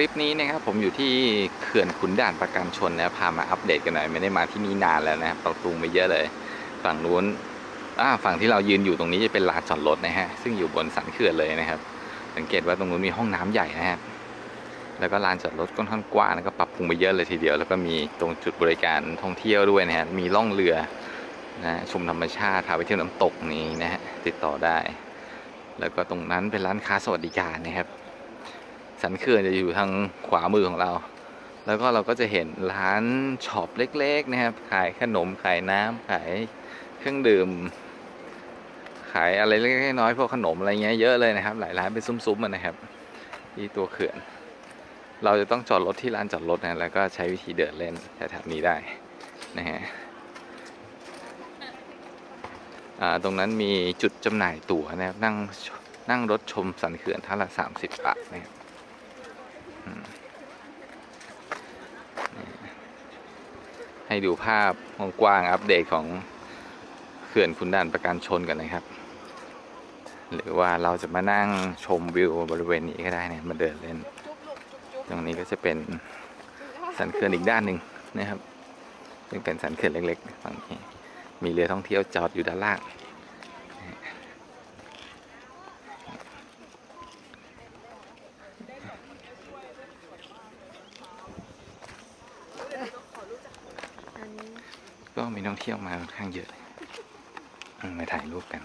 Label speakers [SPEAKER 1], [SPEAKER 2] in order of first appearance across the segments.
[SPEAKER 1] ลิปนี้นะครับผมอยู่ที่เขื่อนขุนด่านประการชนนะครับพามาอัปเดตกันหน่อยไม่ได้มาที่นี่นานแล้วนะครับปรับปรุงไปเยอะเลย ฝั่งนู้นอ่าฝั่งที่เรายืนอยู่ตรงนี้จะเป็นลานจอดรถนะฮะซึ่งอยู่บนสันเขื่อนเลยนะครับ สังเกตว่าตรงนู้นมีห้องน้ำใหญ่นะครับแล้วก็ลานจอดรถค่อนข้างกว้างแล้วก็ปรับปรุงไปเยอะเลยทีเดียว แล้วก็มีตรงจุดบริการท่องเที่ยวด้วยนะฮะมีล่องเรือนะชมธรรมชาติพาไปเที่ยวน้ำตกนี้นะฮะติดต่อได้ แล้วก็ตรงนั้นเป็นร้านค้าสวัสดิการนะครับ สันเขื่อนจะอยู่ทางขวามือของเรา แล้วก็เราก็จะเห็นร้านช็อปเล็กๆนะครับ ขายขนมขายน้ำขายเครื่องดื่ม ขายอะไรเล็กๆน้อยๆพวกขนมอะไรเงี้ยเยอะเลยนะครับ หลายร้านเป็นซุ้มๆนะครับ ที่ตัวเขื่อน เราจะต้องจอดรถที่ลานจอดรถนะแล้วก็ใช้วิธีเดินเล่นแถวๆนี้ได้นะฮะอ่าตรงนั้นมีจุดจำหน่ายตั๋วนะครับนั่งนั่งรถชมสันเขื่อนท่าละ 30 บาทนะครับ ให้ดูภาพกว้างอัปเดตของเขื่อนขุนด่านประการชนกันนะครับ หรือว่าเราจะมานั่งชมวิวบริเวณนี้ก็ได้นี่ยมาเดินเล่น ตรงนี้ก็จะเป็นสันเขื่อนอีกด้านหนึ่งนะครับซึ่งเป็นสันเขื่อนเล็กๆฝั่งนี้มีเรือท่องเที่ยวจอดอยู่ด้านล่าง มีนักท่องเที่ยวมาค่อนข้างเยอะเลยมาถ่ายรูปกัน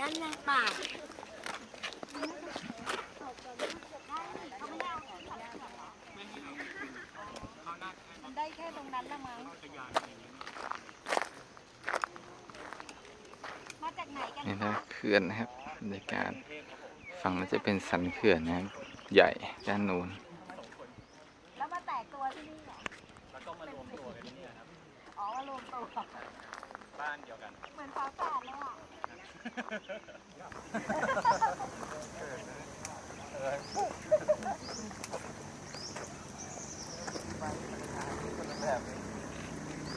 [SPEAKER 2] ด้านในป่ามันได้แค่ตรงนั้นละมั้ง มาจากไหนกัน
[SPEAKER 1] นี่นะเขื่อนนะครับบรรยากาศฝั่งนั้นจะเป็นสันเขื่อนนะครับ ใหญ่ด้านนู้น
[SPEAKER 2] แล้วมาแตกตัวที่นี่เหรอแล้วก็มารวมตัวกันที่นี่ครับอ๋อมารวมตัว
[SPEAKER 3] บ้านเดียวกัน
[SPEAKER 2] เหมือนฟ้าแฝดเลยอ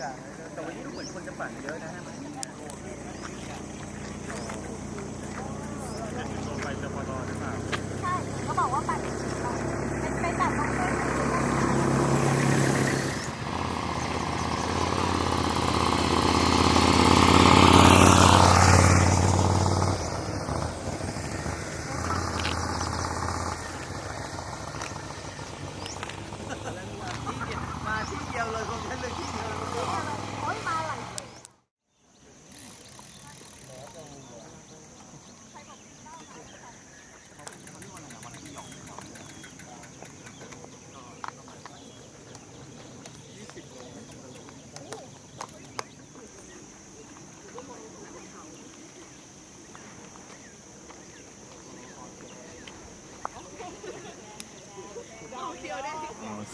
[SPEAKER 2] ะ
[SPEAKER 3] แต่วันนี้ดูเหมือนคนจะปั่นเยอะนะฮะไปจะพอรอหรือเปล่า
[SPEAKER 2] ใช่เขาบอกว่าปั่นเป็นเป็นแบบต้องเล่น
[SPEAKER 3] มาที่เดียวเลยคงแค่เลยที่เดียว
[SPEAKER 2] โอ้ยมาหลายคน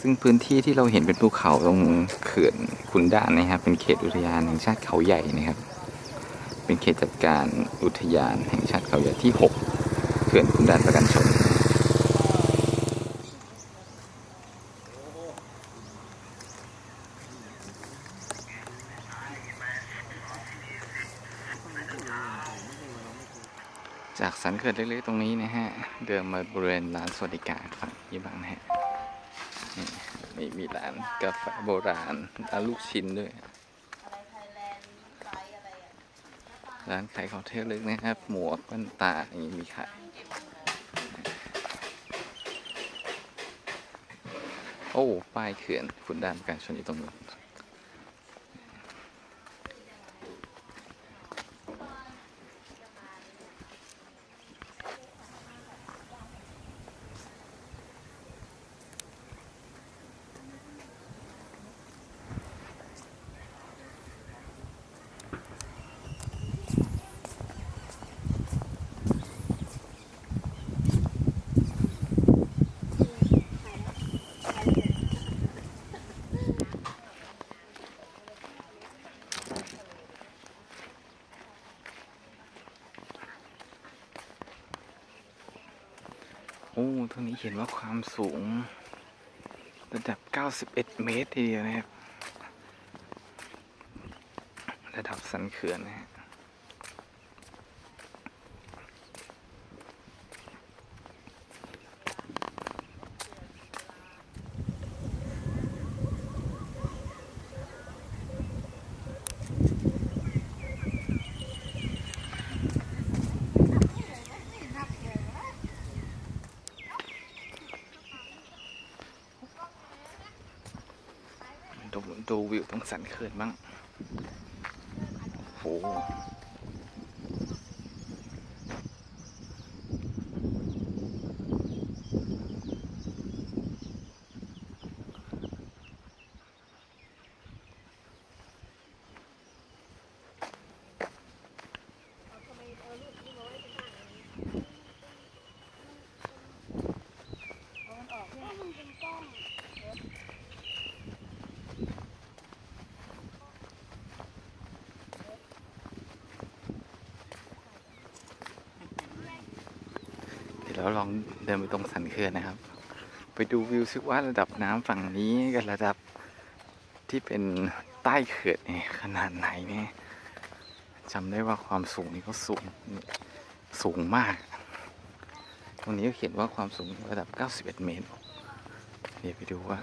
[SPEAKER 1] ซึ่งพื้นที่ที่เราเห็นเป็นภูเขาตรงเขื่อนขุนด่านนะครับ เป็นเขตอุทยานแห่งชาติเขาใหญ่นะครับ เป็นเขตจัดการอุทยานแห่งชาติเขาใหญ่ที่ 6 เขื่อนขุนด่านประกันชนจากสันเขื่อนเล็กๆตรงนี้นะฮะ เดินมาบริเวณร้านสวัสดิการฝั่งนี้บ้างนะฮะ มีมีร้านกาแฟโบราณร้านลูกชิ้นด้วย ร้านขายของเทลเล็กนะครับ หมวกแว่นตาอย่างนี้มีขายโอ้ป้ายเขื่อนขุนด่านการชนอยู่ตรงนู้น เห็นว่าความสูง ระดับ 91 เมตรทีเดียวนะครับ ระดับสันเขื่อนนะฮะ ดูวิวตรงสันเขื่อนบ้างโอ้โห ดี๋ยวลองเดินไปตรงสันเขื่อนนะครับ ไปดูวิวซิว่าระดับน้ำฝั่งนี้กับระดับที่เป็นใต้เขื่อนเนี่ยขนาดไหนเนี่ยจำได้ว่าความสูงนี่ก็สูงสูงมาก ตรงนี้ก็เขียนว่าความสูงระดับ 91 เมตร เดี๋ยวไปดูว่า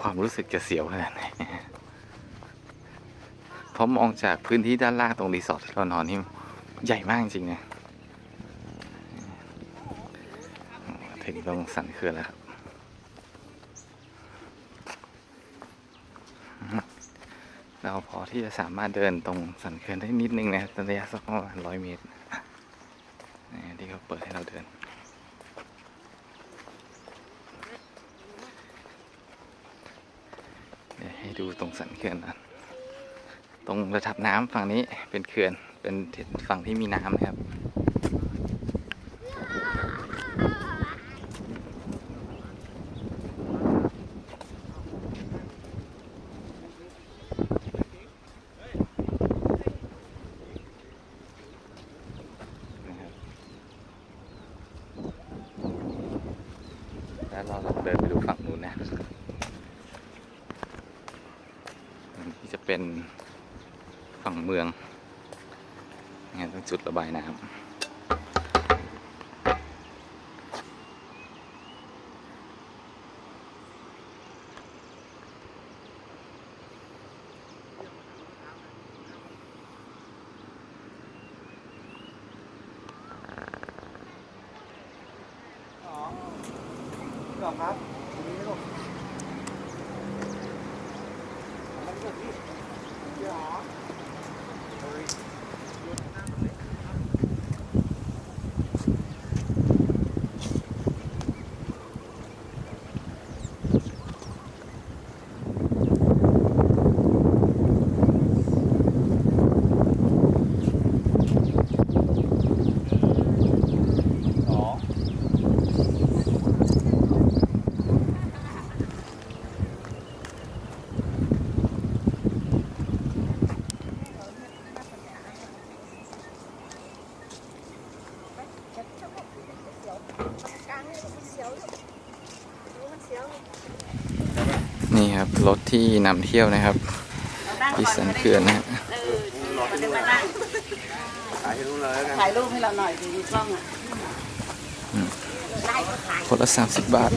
[SPEAKER 1] ความรู้สึกจะเสียวขนาดไหนเพราะมองจากพื้นที่ด้านล่างตรงรีสอร์ทที่เรานอนนี่ใหญ่มากจริงนะ ถึงตรงสันเขื่อนแล้วครับ เราพอที่จะสามารถเดินตรงสันเขื่อนได้นิดนึงนะระยะสักประมาณร้อยเมตรที่เขาเปิดให้เราเดินเดี๋ยวให้ดูตรงสันเขื่อนนะตรงระดับน้ำฝั่งนี้เป็นเขื่อนเป็นฝั่งที่มีน้ำนะครับ แล้วเราลองเดินไปดูฝั่งนู้นนะนี่จะเป็นฝั่งเมืองนะตรงจุดระบายน้ำ
[SPEAKER 3] นี่
[SPEAKER 1] ครับรถที่นำเที่ยวนะครับพิศสันเขื่อนนะฮะ
[SPEAKER 3] ถ่ายรู
[SPEAKER 2] ปให้เราหน่อยดีกล้องอะ
[SPEAKER 1] คนละสา
[SPEAKER 2] มสิบบาท